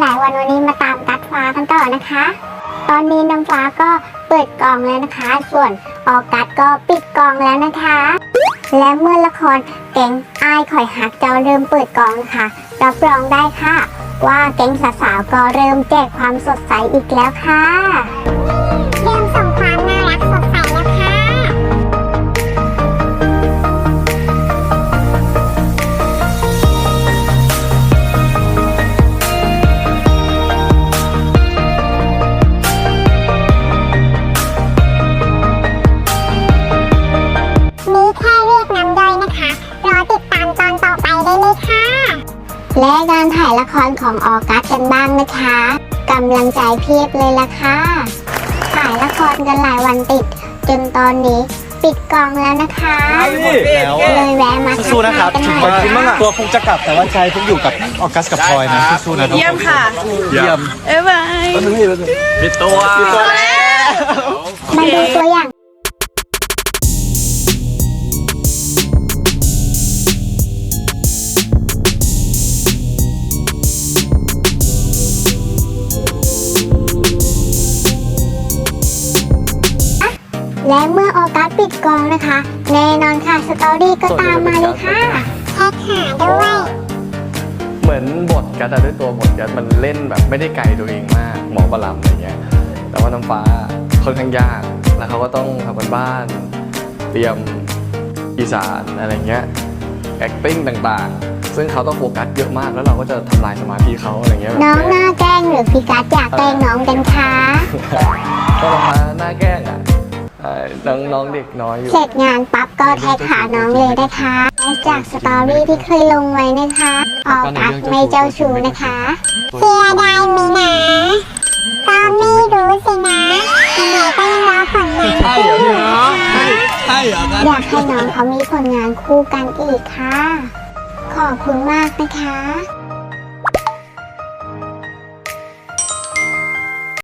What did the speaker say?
หลายวันวันนี้มาตามกัดฟ้ากันต่อนะคะ ตอนนี้น้องฟ้าก็เปิดกล่องแล้วนะคะ ส่วนออกัสก็ปิดกล่องแล้วนะคะ และเมื่อละครแก๊งอ้ายข่อยหักเจ้าเริ่มเปิดกล่องค่ะรับรองได้ค่ะ ว่าแก๊งสาวๆก็เริ่มแจกความสดใสอีกแล้วค่ะ และการถ่ายละครของออกัสกันบ้างนะคะกำลังใจเพียบเลยล่ะค่ะถ่ายละครกันหลายวันติด จนตอนนี้ปิดกล้องแล้วนะคะแล้วเลยแวะมาทักสู้ๆนะครับทายกันหน่ขออบยคุณมากค่ะตัวคงจะกลับแต่ว่าใจคงอยู่กับออกัสกับพลอยนะสู้ๆนะทุกคนเยี่ยมค่ะ เยี่ยมเอ้ยบายปิดตัวมา และเมื่อออกัสปิดกล้องนะคะ แน่นอนค่ะสตอรี่ก็ตามมาเลยค่ะแท็กหาด้วย เหมือนบทกัดอะด้วยตัวบทกัดมันเล่นแบบไม่ได้ไกลตัวเองมาก หมอประลำอะไรเงี้ย แต่ว่าน้ำฟ้าค่อนข้างยาก แล้วเขาก็ต้องทำกันบ้าน เตรียมอีสานอะไรเงี้ย acting ต่างๆ ซึ่งเขาต้องโฟกัสเยอะมาก แล้วเราก็จะทำลายสมาธิเขาอะไรเงี้ยแบบน้องหน้าแกล้งหรือพี่กัสอยากแกล้งน้องกันคะก็ลงมาหน้าแกล้งอะใช่ น้องน้องเด็กน้อยอยู่ เสร็จงานปั๊บก็แท็กหาน้องเลยนะคะและจากสตอรี่ที่เคยลงไว้นะคะออกัสไม่เจ้าชู้นะคะเสียดายไหมนะก็ไม่รู้สินะยังไงก็ยังรอผลงานคู่อยู่นะคะใช่เหรอครับอยากให้น้องเขามีผลงานคู่กันอีกค่ะ ขอบคุณมากนะคะ